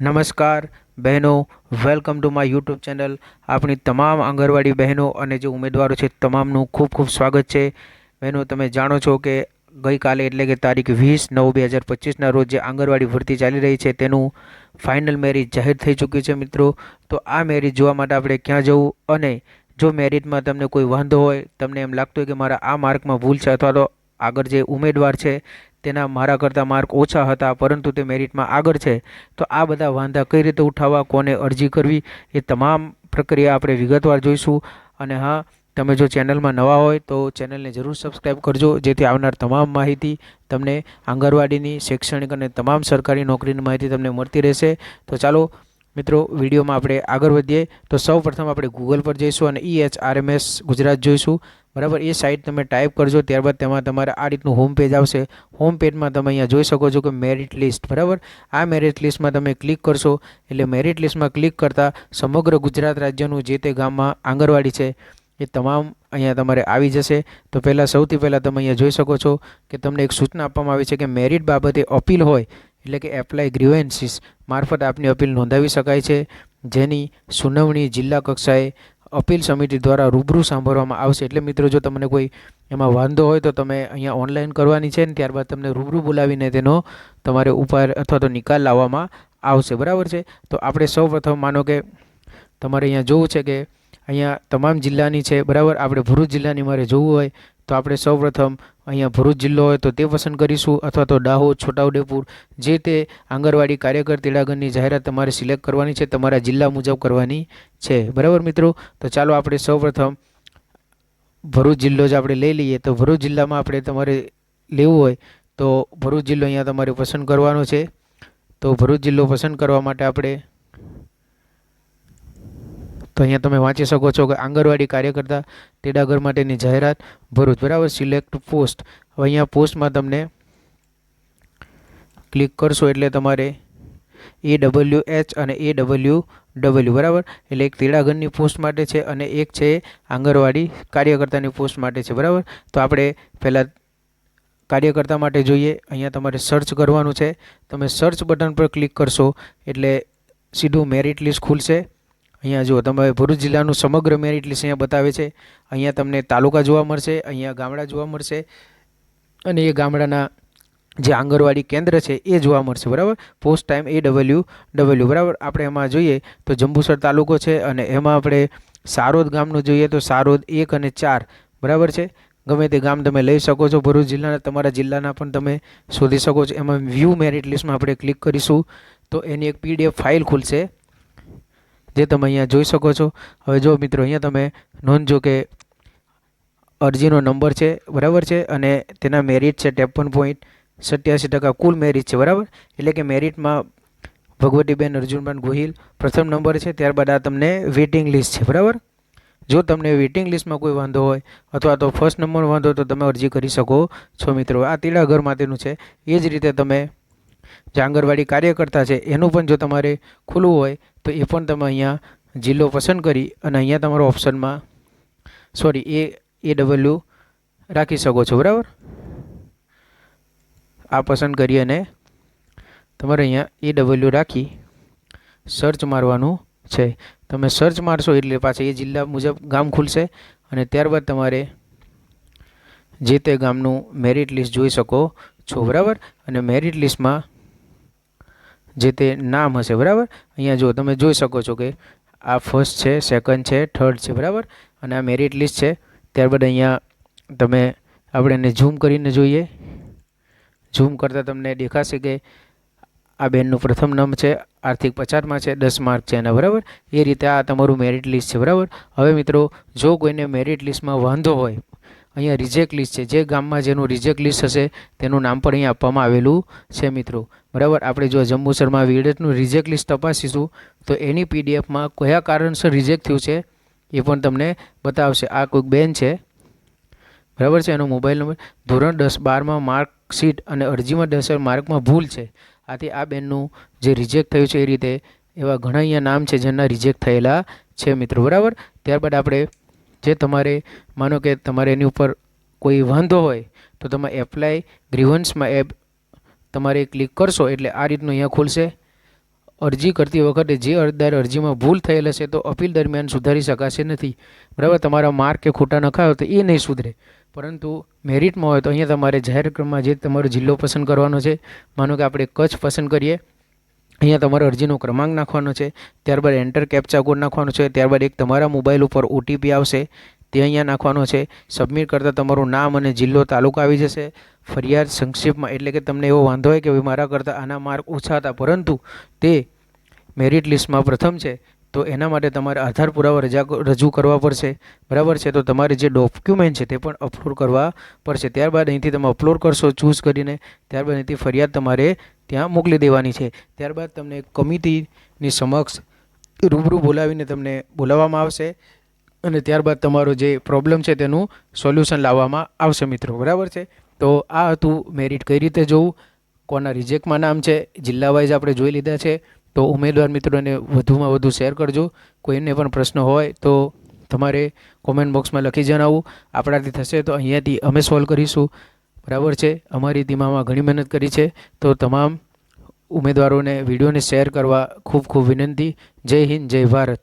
નમસ્કાર, બહેનો. Welcome to my YouTube channel આપણી તમામ આંગણવાડી બહેનો અને જે ઉમેદવારો છે, તમામનું ખૂબ ખૂબ સ્વાગત છે. બહેનો, તમે જાણો છો કે ગઈકાલે એટલે કે તારીખ વીસ નવ બે હજાર પચીસના રોજ જે આંગણવાડી ભરતી ચાલી રહી છે, તેનું ફાઇનલ મેરિટ જાહેર થઈ ચૂક્યું છે મિત્રો. તો આ મેરિટ જોવા માટે આપણે ક્યાં જવું અને જો મેરિટમાં તમને કોઈ વાંધો હોય, તમને એમ લાગતું હોય કે મારા આ માર્કમાં ભૂલ છે અથવા તો આગળ જે ઉમેદવાર છે તેના મારા કરતાં માર્ક ઓછા હતા, પરંતુ તે મેરિટમાં આગળ છે. તો આ બધા વાંધા કઈ રીતે ઉઠાવવા, કોને અરજી કરવી, એ તમામ પ્રક્રિયા આપણે વિગતવાર જોઈશું. અને હા, તમે જો ચેનલમાં નવા હોય, તો ચેનલને જરૂર સબસ્ક્રાઈબ કરજો, જેથી આવનાર તમામ માહિતી તમને આંગણવાડીની, શૈક્ષણિક અને તમામ સરકારી નોકરીની માહિતી તમને મળતી રહેશે. તો ચાલો, મિત્રો, વિડીયોમાં આપણે આગળ વધીએ. તો સૌ પ્રથમ આપણે ગૂગલ પર જઈશું અને E H R M S Gujarat જોઈશું. બરાબર? એ સાઇટ તમે ટાઈપ કરજો, ત્યારબાદ તેમાં તમારે આ રીતનું હોમ પેજ આવશે. હોમ પેજમાં તમે અહીંયા જોઈ શકો છો કે મેરિટ લિસ્ટ બરાબર? આ મેરિટ લિસ્ટમાં તમે ક્લિક કરશો, એટલે મેરિટ લિસ્ટમાં ક્લિક કરતાં સમગ્ર ગુજરાત રાજ્યનું જે તે ગામમાં આંગણવાડી છે, એ તમામ અહીંયા તમારે આવી જશે. તો પહેલાં સૌથી પહેલાં તમે અહીંયા જોઈ શકો છો કે તમને એક સૂચના આપવામાં આવી છે કે મેરિટ બાબતે અપીલ હોય, એટલે કે એપ્લાય ગ્રીવેન્સીસ મારફત આપની અપીલ નોંધાવી શકાય છે. જેની સુનાવણી જિલ્લા કક્ષાએ અપીલ સમિતિ દ્વારા રૂબરૂ સાંભળવામાં આવશે. એટલે મિત્રો, જો તમને કોઈ એમાં વાંધો હોય તો તમે અહીંયા ઓનલાઈન કરવાની છે ને ત્યારબાદ તમને રૂબરૂ બોલાવીને તેનો તમારે ઉપાય અથવા તો નિકાલ લાવવામાં આવશે. બરાબર છે? તો આપણે સૌ પ્રથમ માનો કે તમારે અહીંયા જોવું છે કે અહીંયા તમામ જિલ્લાની છે. બરાબર? આપણે ભરૂચ જિલ્લાની મારે જોવું હોય તો આપણે સૌપ્રથમ અહીંયા ભરૂચ જિલ્લો હોય તો તે પસંદ કરીશું અથવા તો દાહોદ, છોટાઉદેપુર, જે તે આંગણવાડી કાર્યકર તેડાગરની જાહેરાત તમારે સિલેક્ટ કરવાની છે, તમારા જિલ્લા મુજબ કરવાની છે. બરાબર મિત્રો? તો ચાલો આપણે સૌપ્રથમ ભરૂચ જિલ્લો જ આપણે લઈ લઈએ. તો ભરૂચ જિલ્લામાં આપણે તમારે લેવું હોય તો ભરૂચ જિલ્લો અહીંયા તમારે પસંદ કરવાનો છે. તો ભરૂચ જિલ્લો પસંદ કરવા માટે આપણે તો અહીંયા તમે વાંચી શકો છો કે આંગણવાડી કાર્યકર્તા, તેડાગર માટેની જાહેરાત, ભરૂચ, બરાબર? સિલેક્ટ પોસ્ટ હવે અહીંયા પોસ્ટમાં તમને ક્લિક કરશો એટલે તમારે એ ડબલ્યુ એચ અને એ ડબલ્યુ ડબલ્યુ બરાબર? એટલે એક તેડાગરની પોસ્ટ માટે છે અને એક છે આંગણવાડી કાર્યકર્તાની પોસ્ટ માટે છે, બરાબર? તો આપણે પહેલાં કાર્યકર્તા માટે જોઈએ. અહીંયા તમારે સર્ચ કરવાનું છે. તમે સર્ચ બટન પર ક્લિક કરશો એટલે સીધું મેરિટ લિસ્ટ ખુલશે. અહીંયા જુઓ તમે ભરૂચ જિલ્લાનું સમગ્ર મેરિટ લિસ્ટ અહીંયા બતાવે છે. અહીંયા તમને તાલુકા જોવા મળશે, અહીંયા ગામડા જોવા મળશે, અને એ ગામડાના જે આંગણવાડી કેન્દ્ર છે એ જોવા મળશે, બરાબર? Post time A W W બરાબર? આપણે એમાં જોઈએ તો જંબુસર તાલુકો છે અને એમાં આપણે સારોદ ગામનું જોઈએ તો સારોદ એક અને ચાર, બરાબર છે? ગમે તે ગામ તમે લઈ શકો છો. ભરૂચ જિલ્લાના તમારા જિલ્લાના પણ તમે શોધી શકો છો. એમાં વ્યૂ મેરિટ લિસ્ટમાં આપણે ક્લિક કરીશું તો એની એક પીડીએફ ફાઇલ ખુલશે. જે તમે અહીંયા જોઈ શકો છો. હવે જો મિત્રો અહીંયા તમે નોંધજો કે અરજીનો નંબર છે, બરાબર છે, અને તેના મેરિટ છે ત્રેપન પોઈન્ટ સત્યાસી ટકા, કુલ મેરિટ છે, બરાબર? એટલે કે મેરિટમાં ભગવતીબેન અર્જુનભાઈ ગોહિલ પ્રથમ નંબર છે, ત્યારબાદ આ તમને વેઇટિંગ લિસ્ટ છે, બરાબર? જો તમને વેઇટિંગ લિસ્ટમાં કોઈ વાંધો હોય અથવા તો ફર્સ્ટ નંબર વાંધો તો તમે અરજી કરી શકો છો મિત્રો. આ તીડા ઘર માટેનું છે. એ જ રીતે તમે જે કાર્યકર્તા છે, એનું પણ જો તમારે ખુલ્લું હોય તો એ પણ તમે અહીંયા જિલ્લો પસંદ કરી અને અહીંયા તમારો ઓપ્શનમાં સોરી એ એ ડબલ્યુ રાખી શકો છો, બરાબર? આ પસંદ કરી અને તમારે અહીંયા એ ડબલ્યુ રાખી સર્ચ મારવાનું છે. તમે સર્ચ મારશો એટલે પાછા એ જિલ્લા મુજબ ગામ ખુલશે અને ત્યારબાદ તમારે જે તે ગામનું મેરિટ લિસ્ટ જોઈ શકો છો, બરાબર? અને મેરિટ લિસ્ટમાં જે તે નામ હશે, બરાબર? અહીંયા જો તમે જોઈ શકો છો કે આ ફર્સ્ટ છે સેકન્ડ છે થર્ડ છે, બરાબર? અને આ મેરિટ લિસ્ટ છે. ત્યારબાદ અહીંયા તમે આપણે એને ઝૂમ કરીને જોઈએ. ઝૂમ કરતાં તમને દેખાશે કે આ બેનનું પ્રથમ નામ છે, આર્થિક પછાતમાં છે, દસ માર્ક છે એના, બરાબર? એ રીતે આ તમારું મેરિટ લિસ્ટ છે, બરાબર? હવે મિત્રો, જો કોઈને મેરિટ લિસ્ટમાં વાંધો હોય અહીંયા રિજેક્ટ લિસ્ટ છે. જે ગામમાં જેનું રિજેક્ટ લિસ્ટ હશે, તેનું નામ પણ અહીંયા આપવામાં આવેલું છે મિત્રો. બરાબર? આપણે જો જંબુસરમાં વિડેટનું રિજેક્ટ લિસ્ટ તપાસીશું, તો એની પીડીએફમાં કયા કારણસર રિજેક્ટ થયું છે એ પણ તમને બતાવશે. આ કોઈક બેન છે. બરાબર છે? એનો મોબાઈલ નંબર ધોરણ દસ બારમાં માર્કશીટ અને અરજીમાં દસ માર્કમાં ભૂલ છે. આથી આ બેનનું જે રિજેક્ટ થયું છે એ રીતે એવા ઘણા અહીંયા નામ છે જેના રિજેક્ટ થયેલા છે મિત્રો. બરાબર? ત્યારબાદ આપણે જે તમારે, માનો કે તમારે એની ઉપર કોઈ વાંધો હોય, તો તમે એપ્લાય ગ્રીવન્સમાં એપ તમારે ક્લિક કરશો એટલે આ રીતનું અહીંયા ખુલશે. અરજી કરતી વખતે જે અરજદાર અરજીમાં ભૂલ થયેલ હશે તો અપીલ દરમિયાન સુધારી શકાશે નથી. બરાબર? તમારા માર્ક કે ખોટા નખાયો તો એ નહીં સુધરે. પરંતુ મેરિટમાં હોય તો અહીંયા તમારે જાહેર ક્રમમાં જે તમારો જિલ્લો પસંદ કરવાનો છે, માનો કે આપણે કચ્છ પસંદ કરીએ અહીંયા તમારે અરજીનો ક્રમાંક નાખવાનો છે, ત્યારબાદ એન્ટર કેપ્ચા કોડ નાખવાનો છે, ત્યારબાદ એક તમારા મોબાઈલ ઉપર ઓટીપી આવશે, તે અહીંયા નાખવાનો છે. સબમિટ કરતાં તમારું નામ અને જિલ્લો તાલુકો આવી જશે. ફરિયાદ સંક્ષિપ્તમાં, એટલે કે તમને એવો વાંધો હોય કે ભાઈ મારા કરતાં આના માર્ક ઓછા હતા, પરંતુ તે મેરિટ લિસ્ટમાં પ્રથમ છે. તો એના માટે તમારે આધાર પુરાવા રજા રજૂ કરવા પડશે. બરાબર છે? તો તમારે જે ડોક્યુમેન્ટ છે તે પણ અપલોડ કરવા પડશે. ત્યારબાદ અહીંથી તમે અપલોડ કરશો, ચૂઝ કરીને. ત્યારબાદ અહીંથી ફરિયાદ તમારે ત્યાં મોકલી દેવાની છે. ત્યારબાદ તમને કમિટીની સમક્ષ રૂબરૂ બોલાવીને તમને બોલાવવામાં આવશે અને ત્યારબાદ તમારો જે પ્રોબ્લેમ છે તેનું સોલ્યુશન લાવવામાં આવશે મિત્રો. બરાબર છે? તો આ હતું મેરિટ કઈ રીતે જોવું? કોના રિજેક્ટમાં નામ છે? જિલ્લા વાઇઝ આપણે જોઈ લીધા છે. તો ઉમેદવાર મિત્રોને વધુમાં વધુ શેર કરજો. કોઈને પણ પ્રશ્ન હોય તો તમારે કોમેન્ટ બોક્સમાં લખી જણાવવું આપણાથી થશે તો અહીંયાથી અમે સોલ્વ કરીશું. બરાબર છે? અમારી ટીમમાં ઘણી મહેનત કરી છે. તો તમામ ઉમેદવારોને વિડીયોને શેર કરવા ખૂબ ખૂબ વિનંતી. જય હિન્દ, જય ભારત.